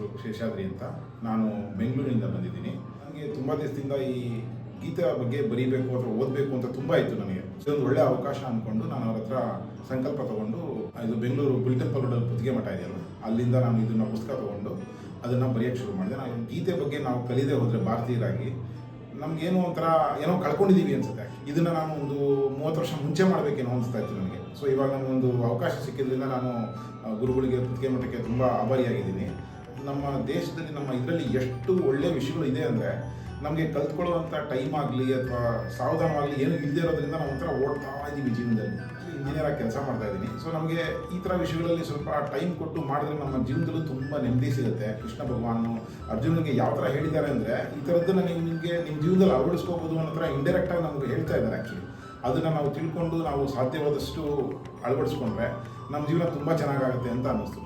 ಹೆಸರು ಶೇಷಾದ್ರಿ ಅಂತ ನಾನು ಬೆಂಗಳೂರಿನಿಂದ ಬಂದಿದ್ದೀನಿ. ನನಗೆ ತುಂಬ ದಿವಸದಿಂದ ಈ ಗೀತೆ ಬಗ್ಗೆ ಬರೀಬೇಕು ಅಥವಾ ಓದಬೇಕು ಅಂತ ತುಂಬ ಇತ್ತು ನನಗೆ. ಇದೊಂದು ಒಳ್ಳೆ ಅವಕಾಶ ಅಂದ್ಕೊಂಡು ನಾನು ಅವ್ರ ಹತ್ರ ಸಂಕಲ್ಪ ತಗೊಂಡು ಇದು ಬೆಂಗಳೂರು ಬುಲ್ಟನ್ ರೋಡಲ್ಲಿ ಪುತ್ತಿಗೆ ಮಠ ಇದೆಯಲ್ಲ ಅಲ್ಲಿಂದ ನಾನು ಇದನ್ನು ಪುಸ್ತಕ ತಗೊಂಡು ಅದನ್ನು ಬರೆಯೋಕ್ಕೆ ಶುರು ಮಾಡಿದೆ. ನಾನು ಗೀತೆ ಬಗ್ಗೆ ನಾವು ಕಲಿದೆ ಹೋದರೆ ಭಾರತೀಯರಾಗಿ ನಮ್ಗೇನೋ ಒಂಥರ, ಏನೋ ಕಳ್ಕೊಂಡಿದ್ದೀವಿ ಅನ್ಸುತ್ತೆ. ಇದನ್ನ ನಾನು ಒಂದು ಮೂವತ್ತು ವರ್ಷ ಮುಂಚೆ ಮಾಡಬೇಕೇನೋ ಅನಿಸ್ತಾ ಇತ್ತು ನನಗೆ. ಸೊ ಇವಾಗ ನನಗೊಂದು ಅವಕಾಶ ಸಿಕ್ಕಿದ್ರಿಂದ ನಾನು ಗುರುಗಳಿಗೆ ಪುತ್ತಿಗೆ ಮಠಕ್ಕೆ ತುಂಬ ಆಭಾರಿಯಾಗಿದ್ದೀನಿ. ನಮ್ಮ ದೇಶದಲ್ಲಿ ನಮ್ಮ ಇದರಲ್ಲಿ ಎಷ್ಟು ಒಳ್ಳೆಯ ವಿಷಯಗಳು ಇದೆ ಅಂದರೆ ನಮಗೆ ಕಲ್ತ್ಕೊಳ್ಳುವಂಥ ಟೈಮ್ ಆಗಲಿ ಅಥವಾ ಸಾವಧಾನವಾಗಲಿ ಏನು ಇಲ್ಲದೆ ಇರೋದ್ರಿಂದ ನಾವು ಒಂಥರ ಓಡ್ತಾ ಇದ್ದೀವಿ ಜೀವನದಲ್ಲಿ. ಇಂಜಿನಿಯರ್ ಆಗಿ ಕೆಲಸ ಮಾಡ್ತಾ ಇದ್ದೀನಿ. ಸೊ ನಮಗೆ ಈ ಥರ ವಿಷಯಗಳಲ್ಲಿ ಸ್ವಲ್ಪ ಟೈಮ್ ಕೊಟ್ಟು ಮಾಡಿದ್ರೆ ನಮ್ಮ ಜೀವನದಲ್ಲೂ ತುಂಬ ನೆಮ್ಮದಿ ಸಿಗುತ್ತೆ. ಕೃಷ್ಣ ಭಗವಾನು, ಅರ್ಜುನಿಗೆ ಯಾವ ಥರ ಹೇಳಿದ್ದಾರೆ ಅಂದರೆ ಈ ಥರದ್ದನ್ನು ನಿಮಗೆ ನಿಮ್ಮ ಜೀವನದಲ್ಲಿ ಅಳವಡಿಸ್ಕೋಬೋದು ಅನ್ನೋ ಥರ ಇಂಡೈರೆಕ್ಟಾಗಿ ನಮಗೆ ಹೇಳ್ತಾ ಇದ್ದಾರೆ ಆ್ಯಕ್ಚುಲಿ ಅದನ್ನು ನಾವು ತಿಳ್ಕೊಂಡು ನಾವು ಸಾಧ್ಯವಾದಷ್ಟು ಅಳವಡಿಸ್ಕೊಂಡ್ರೆ ನಮ್ಮ ಜೀವನ ತುಂಬ ಚೆನ್ನಾಗಾಗುತ್ತೆ ಅಂತ ಅನ್ನಿಸ್ತು.